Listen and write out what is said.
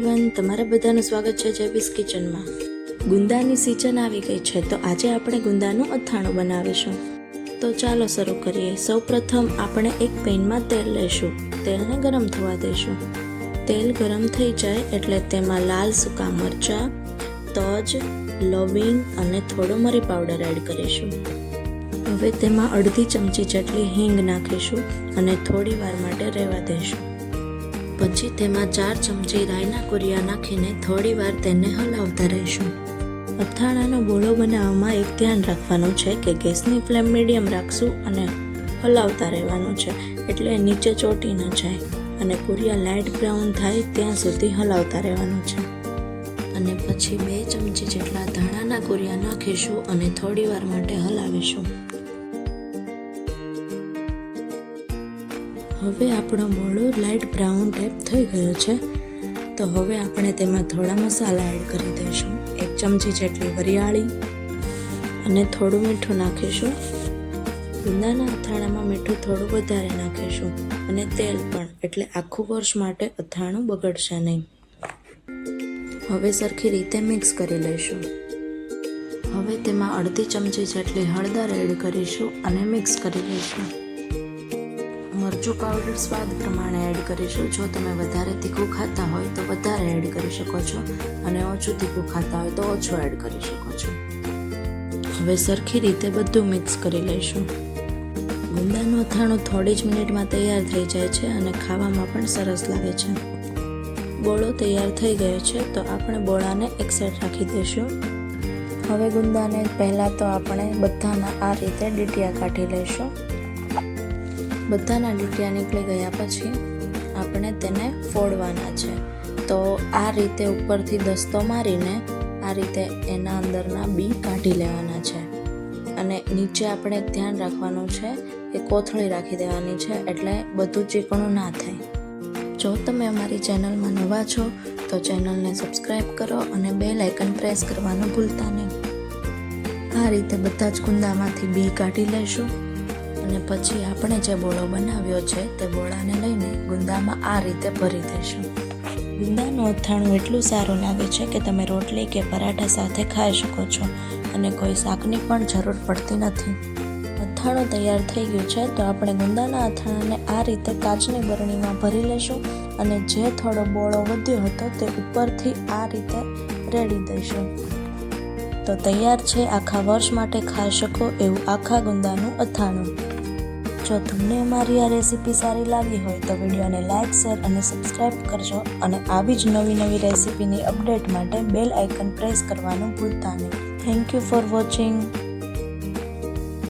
તમારા બધાનું સ્વાગત છે જેબીસ કિચનમાં. ગુંદાની સિઝન આવી ગઈ છે, તો આજે આપણે ગુંદાનું અથાણું બનાવીશું. તો ચાલો શરૂ કરીએ. સૌપ્રથમ આપણે એક પેનમાં તેલ લઈશું. તેલને ગરમ થવા દઈશું. તેલ ગરમ થઈ જાય એટલે તેમાં લાલ સૂકા મરચાં, તજ, લવિંગ અને થોડો મરી પાવડર એડ કરીશું. હવે તેમાં અડધી ચમચી જેટલી હિંગ નાખીશું અને થોડી વાર માટે રહેવા દઈશું. પછી તેમાં ચાર ચમચી રાઈના કુરિયા નાખીને થોડી વાર તેને હલાવતા રહીશું. અથાણાનો ગોળો બનાવવામાં એક ધ્યાન રાખવાનું છે કે ગેસની ફ્લેમ મીડિયમ રાખશું અને હલાવતા રહેવાનું છે એટલે નીચે ચોટી ન જાય અને કુરિયા લાઇટ બ્રાઉન થાય ત્યાં સુધી હલાવતા રહેવાનું છે. અને પછી બે ચમચી જેટલા ધાણાના કુરિયા નાખીશું અને થોડી વાર માટે હલાવીશું. હવે આપણો મોળો લાઇટ બ્રાઉન ટાઈપ થઈ ગયો છે. તો હવે આપણે તેમાં થોડા મસાલા એડ કરી દઈશું. એક ચમચી જેટલી વરિયાળી અને થોડું મીઠું નાખીશું. ગુંદાના અથાણામાં મીઠું થોડું વધારે નાખીશું અને તેલ પણ, એટલે આખું વર્ષ માટે અથાણું બગડશે નહીં. હવે સરખી રીતે મિક્સ કરી લઈશું. હવે તેમાં અડધી ચમચી જેટલી હળદર એડ કરીશું અને મિક્સ કરી લઈશું. મરચું પાવડર સ્વાદ પ્રમાણે એડ કરીશું જો તમે વધારે તીખું ખાતા હોય તો વધારે એડ કરી શકો છો. અને ઓછું તીખું ખાતા હોય તો ઓછું એડ કરી શકો છો. હવે સરખી રીતે બધું મિક્સ કરી લઈશું. ગુંદાનું અથાણું થોડી જ મિનિટમાં તૈયાર થઈ જાય છે અને ખાવામાં પણ સરસ લાગે છે. ગોળો તૈયાર થઈ ગયો છે તો આપણે બોળાને એક સાઈડ રાખી દઈશું. હવે ગુંદાને પહેલાં તો આપણે બધાના આ રીતે ડીટિયા કાઢી લઈશું. બધાના ડીટિયા નીકળી ગયા પછી આપણે તેને ફોડવાના છે. તો આ રીતે ઉપરથી દસ્તો મારીને આ રીતે એના અંદરના બી કાઢી લેવાના છે. અને નીચે આપણે ધ્યાન રાખવાનું છે કે કોથળી રાખી દેવાની છે એટલે બધું ચીકણું ના થાય. જો તમે અમારી ચેનલમાં નવા છો, તો ચેનલને સબસ્ક્રાઈબ કરો અને બે લાઇકન પ્રેસ કરવાનું ભૂલતા નહીં. આ રીતે બધા જ કુંદામાંથી બી કાઢી લઈશું અને પછી આપણે જે બોળો બનાવ્યો છે તે બોળાને લઈને ગુંદામાં આ રીતે ભરી દઈશું ગુંદાનું અથાણું એટલું સારું લાગે છે કે તમે રોટલી કે પરાઠા સાથે ખાઈ શકો છો અને કોઈ શાકની પણ જરૂર પડતી નથી. અથાણું તૈયાર થઈ ગયું છે તો આપણે ગુંદાના અથાણાને આ રીતે કાચની બરણીમાં ભરી લઈશું અને જે થોડો બોળો વધ્યો હતો તે ઉપરથી આ રીતે રેડી દઈશું. તો તૈયાર છે આખા વર્ષ માટે ખાઈ શકો એવું આખા ગુંદાનું અથાણું. જો તમને અમારી આ રેસીપી સારી લાગી હોય તો વિડીયોને લાઇક શેર અને સબસ્ક્રાઈબ કરજો અને આવી જ નવી નવી રેસીપીની અપડેટ માટે બેલ આઇકન પ્રેસ કરવાનું ભૂલતા નહીં. Thank you for watching